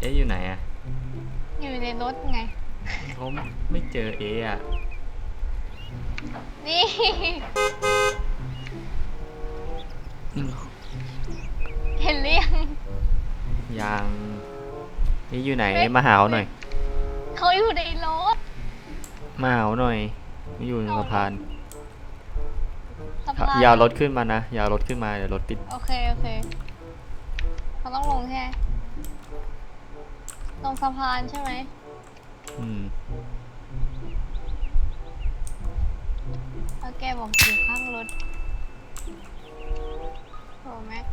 เอ๊ะอยู่ไหนอะอยู่ในรถไงเขาไม่เจอเอ๊ะอะนี่อืมเห็นหรือยังยังเอ๊ะอยู่ไหนเอ๊ะมาหาเขาหน่อย เขาอยู่ในรถมาหาเขาหน่อยไม่อยู่ในสะพานสะพานอย่าเอารถขึ้นมานะอย่าเอารถขึ้นมาเดี๋ยวรถติด โอเค โอเคเขาต้องลงใช่ไหม ลงสะพานใช่ไหมอืมแล้วแกบอกอยู่ข้างรถโอ้แม็ก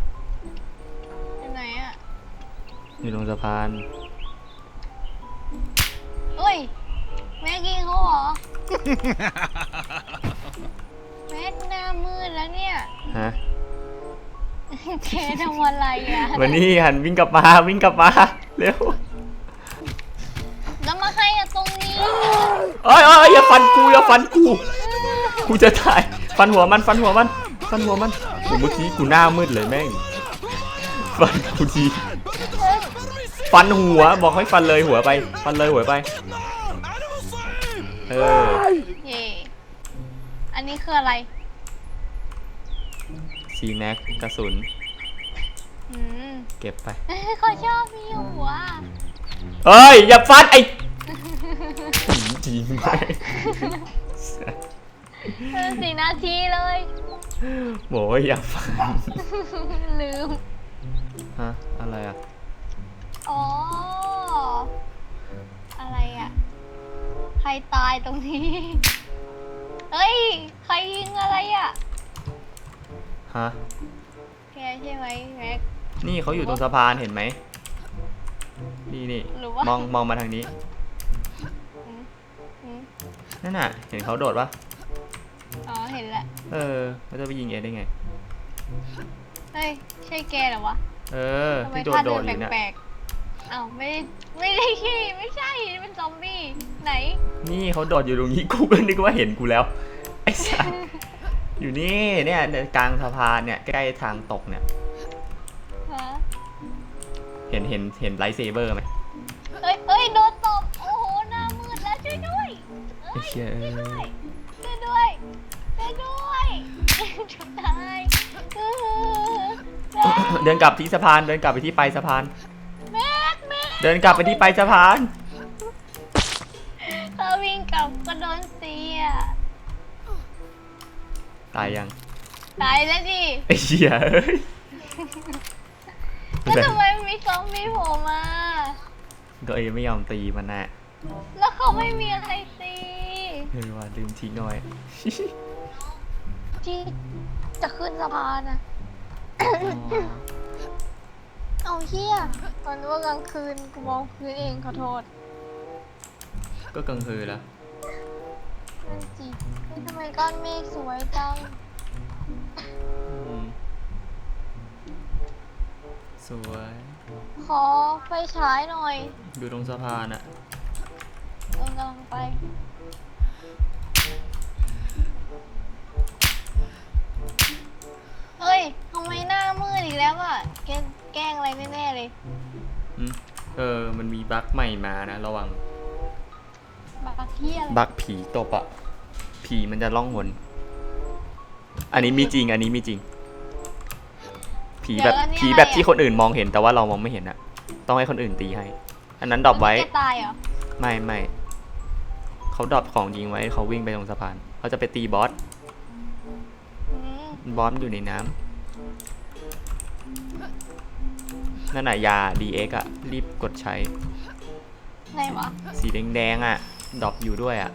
อยู่ไหนอะอยู่ตรงสะพาน เอ้ย แม็กยิงเขาเหรอ แม็กหน้ามืดแล้วเนี่ย ฮะ เจทำอะไรอะวันนี้หันวิ่งกลับมาวิ่งกลับมาเร็วแล้ว เอ้ยเอ้ยอย่าฟันกูอย่าฟันกูกูจะตายฟันหัวมันฟันหัวมันฟันหัวมันโอ้เมื่อกี้กูหน้ามืดเลยแม่งฟันกูทีฟันหัวบอกให้ฟันเลยหัวไป ฟันเลยหัวไปเออเย่อันนี้คืออะไรซีแม็กกระสุนอืมเก็บไปเขาชอบมีหัวเฮ้ยอย่าฟันไอ้ จริงไหมเออสี่นาทีเลยโบอกว่าอย่าฟันลืม ฮะอะไรอะ อ๋อ อะไรอะ ใครตายตรงนี้ เฮ้ย ใครยิงอะไรอะ ฮะ แกใช่ไหมแม็ก นี่เขาอยู่ตรงสะพานเห็นไหม นี่นี่หรือว่ามองมองมาทางนี้อืมอืม นั่นน่ะ เห็นเขาโดดปะอ๋อเห็นแล้วเออเขาจะไปยิงเอได้ไง เฮ้ยใช่แกเหรอวะเออทำไมที่โดดท่าโดเดิดนอยู่เนี่ยแปลกๆอ้าวไม่ได้ไม่ได้ขี้ไม่ใช่เป็นซอมบี้ไหนนี่เขาโดดอยู่ตรงนี้กูก็นึกว่าเห็นกูแล้วไอ้สัสอยู่นี่เนี่ยกลางสะพานเนี่ยใกล้ทางตกเนี่ย ฮะเห็นเห็นเห็นไลท์เซเบอร์ไหมเฮ้ยเฮ้ยโดน ไอ้ยเชี่ยช่วยเอ้ด้วยยช่วยด้วยช่วยด้วยจะตายเออแม็กเดินกลับที่สะพาน เดินกลับไปที่ปลายสะพาน แม็กแม็กเดินกลับไปที่ปลายสะพาน เขาวิ่งกลับก็โดนเสียตายยัง ตายแล้วดิไอ้เชี่ยเอ้ยแล้วทำไมมีซอมบี้โผล่มาก็เอไม่ยอมตีมันน่ะแล้วเขาไม่มีอะไรตี เออว่าลืมทิ้งเอาไว้ ที่จะขึ้นสะพานอะเอาเฮียตอนนี้ว่ากลางคืนกูมองพื้นเองขอโทษก็กลางคืนแล้วนั่นจิเฮ้ยทำไมก้อนเมฆสวยจังอืมสวย ขอไฟฉายหน่อย อยู่ตรงสะพานอะ เออกำลังไป อีกแล้วอะแกแกล้งอะไรแน่ๆเลยอืมเออ มันมีบั๊กใหม่มานะ ระวังบักเฮียอะไรบั๊กผีตบอะผีมันจะล่องหน อันนี้มีจริง อันนี้มีจริง ผีแบบผีแบบที่คนอื่นมองเห็นแต่ว่าเรามองไม่เห็นอะต้องให้คนอื่นตีให้ อันนั้นดรอปไว้แกตายเหรอไม่ไม่เขาดรอปของยิงไว้เขาวิ่งไปตรงสะพานเขาจะไปตีบอสอืมบอสมันอยู่ในน้ำ นั่นน่ะยา DX อะรีบกดใช้ ไหนวะ สีแดงๆอะดรอปอยู่ด้วยอะ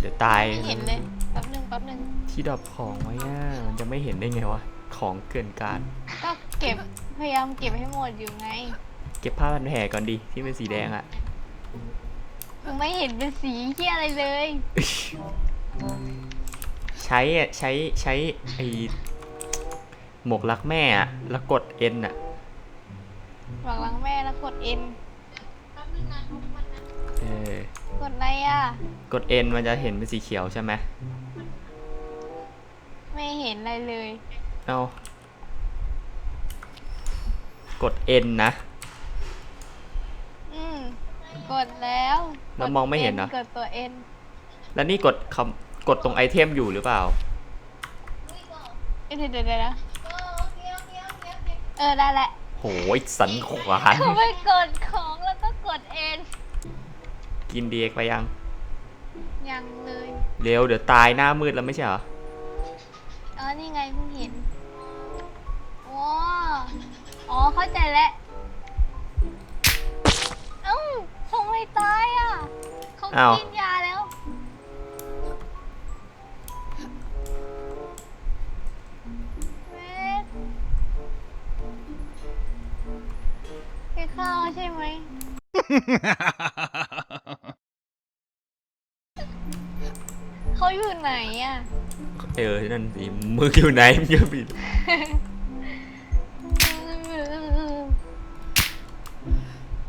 เดี๋ยวตายไม่เห็นเลย แป๊บหนึงแป๊บหนึงที่ดรอปของไว้อะมันจะไม่เห็นได้ไงวะ ของเกินการ ก็เก็บ พยายามเก็บให้หมดอยู่ไงเก็บผ้าพันแผลก่อนดิที่เป็นสีแดงอะมึงไม่เห็นเป็นสีเฮียอะไรเลย ใช้อะใช้ใช้ไอ หมวกรักแม่อะแล้วกด N อะบอกลังแม่แล้วกด N เออกดอะไรอะ กด N มันจะเห็นเป็นสีเขียวใช่ไหมไม่เห็นอะไรเลย เอากด N นะกดแล้วแล้วมองไม่เห็นเหรอ กดตัวเอ็นแล้วนี่กดคำกดตรงไอเทมอยู่หรือเปล่าเอ้ยเดี๋ยวเดี๋ยวเดี๋ยวนะ เออได้แหละโหยสันขวาน เขาไปกดของแล้วก็กดเอ็นกินดีเอ็กไปยัง ยังเลยเร็วเดี๋ยวตายหน้ามืดแล้วไม่ใช่เหรอ อ๋อนี่ไงเพิ่งเห็นอ๋ออ๋อเข้าใจแล้วเอ้าทำไมตายอะเขาอ้าว กินยาแล้ว เขาอยู่ไหนอะ เออ นั่นสิมึงอยู่ไหนมึงจะบิด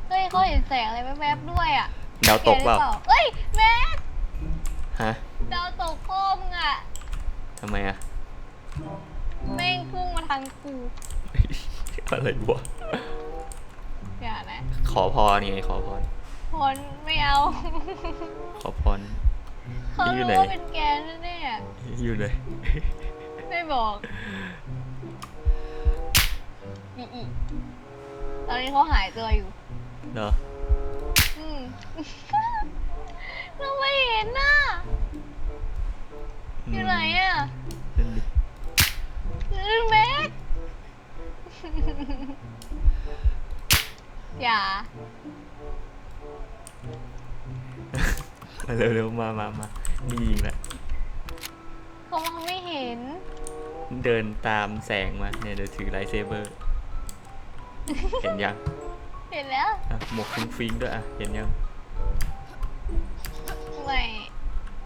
เฮ้ยเขาเห็นแสงอะไรแวบๆด้วยอะดาวตกเปล่าห็นหรือเฮ้ยแม่ฮะดาวตกพ่อมึงอะทำไมอะแม่งพุ่งมาทางกูอะไรวะอย่านะข อพรนี่ไงขอพรพลไม่เอาขอพร เขาอยู่รู้ไหน ว่าเป็นแกแน่อยู่เลย ๆไม่บอกอีอีตอนนี้เขาหายตัวอยู่เหรออืม เราไม่เห็นน่ะอยู่ไหนอะนั่นดิลืมแม็ก อย่ามาเร็วๆมามามานี่ยิงละเขามองไม่เห็น เดินตามแสงมาเนี่ยเดี๋ยวถือไลท์เซเบอร์ เห็นยังเห็นแล้วอะหมวกฟุ้งฟิ้งด้วยอะเห็นยัง ไม่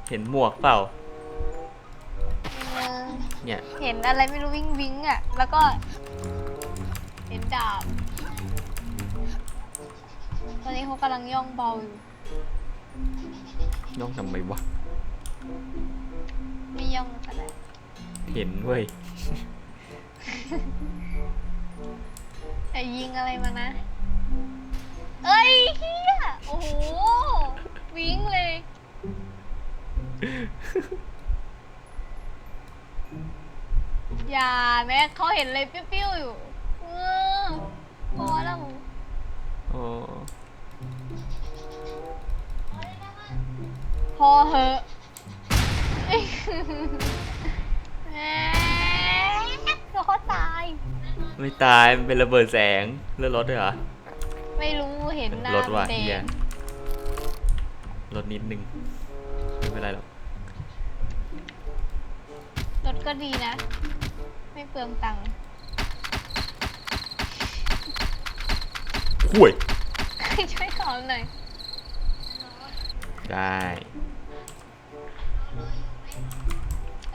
เห็นหมวกเปล่า เออเนี่ย เห็นอะไรไม่รู้วิ่งวิ่งอะ แล้วก็ เห็นดาบต อนนี้เขากำลังย่องเบาอยู่น้องทำไมวะ ไม่ย่องก็ได้เห็นเว้ย แต่ยิงอะไรมานะ เอ้ยเฮียโอ้โห วิ่งเลย อย่าแม่เขาเห็นเลยปิ้วๆอยู่ อเหอะแหมเดี๋ยวเขาตาย ไม่ตายมันเป็นระเบิดแสงเลือดรถด้วยเหรอไม่รู้เห็นหน้ารถว่ะแดเฮียงรถนิดนึงไม่เป็นไรหรอกรถก็ดีนะ ไม่เปลืองตังค์ห่วยช่วยขอหน่อยได้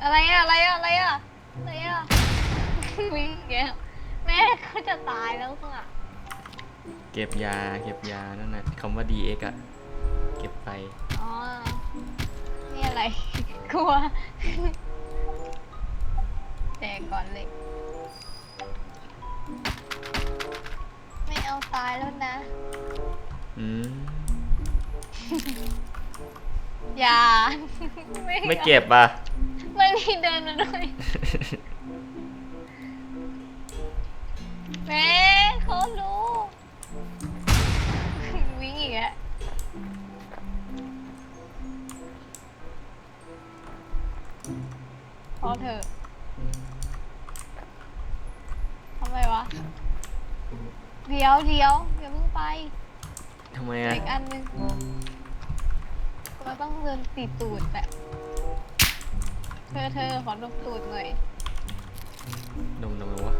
อะไรอะอะไรอะอะไรอะอะไรอะวิ่งแกวแม่เขาจะตายแล้วค่ะเก็บยาเก็บยานั่นนะคำว่า DX อะเก็บไปอ๋อนี่อะไร กลัวแตกก่อนเลย ไม่เอาตายแล้วนะ อืมอย่าไม่เก็บอะ ไม่มีเดินมาด้วยแม่เขารู้วิ่งอีกอะพอเถอะทำไมวะ เดี๋ยวเดี๋ยวอย่าเพิ่งไปทำไมอะ อีกอันหนึงเราต้องเดินติดตูดแต่ เธอเธอขอดมตูดหน่อยนมนมวะ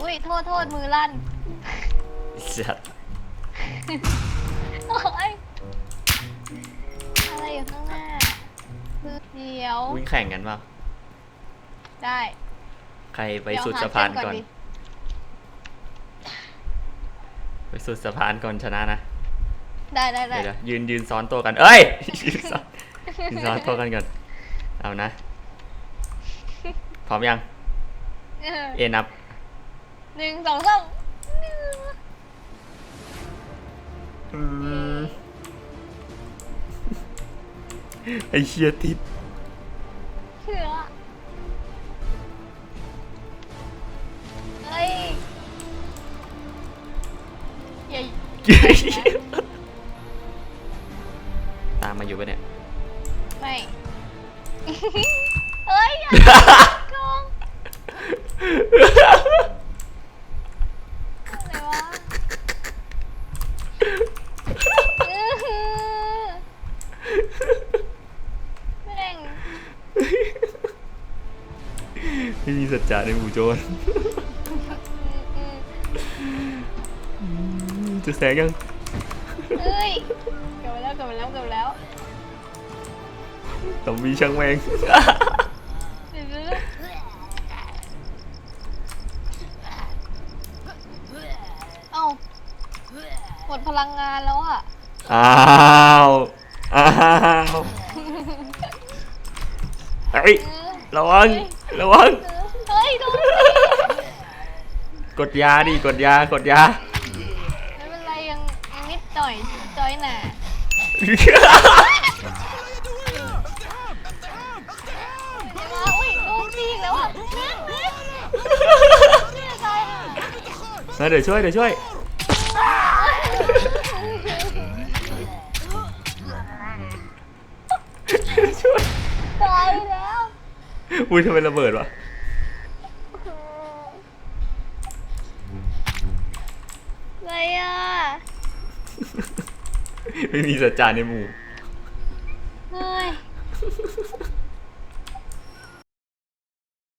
อุ้ยโทษโทษมือลั่นจัดโอ๊ยอะไรอยู่ข้างหน้าคือเดี๋ยว วิ่งแข่งกันเปล่าได้ใครไปเดี๋ยวสุดหสะพานเส้ก่อนดิไปสุดสะพานก่อนชนะนะ ได้ได้ได้เดี๋ยวๆยืนยืนซ้อนตัวกัน เอ้ยยืนซ้อน ยืนซ้อนตัวกันก่อน เอานะ พร้อมยัง เออเอนับ หนึ่งสองสามอืม ไอเชียติด ในหมู่โจรอืมจะแซงยังเอ้ยเกิดมาแล้วเกิดมาแล้วเกิดมาแล้วต้องมีช่างแมง เดี๋ยวๆเอ้าหมดพลังงานแล้วอะ อ้าว อ้าว เฮ้ยเออระวัง ระวังเฮ้ยโดน กดยาดิกดยากดยา ไม่เป็นไรยังยังนิดหน่อยจอยหน่าเดี๋ยวมาอุ้ยโดนตีอีกแล้วอะแม่งแม่งเนี่ยตายห่ามาเดี๋ยวช่วยเดี๋ยวช่วย ช่วย ตายแล้ว อุ้ยทำไมระเบิดวะ อะไรอะ ไม่มีสัจจาในหมู่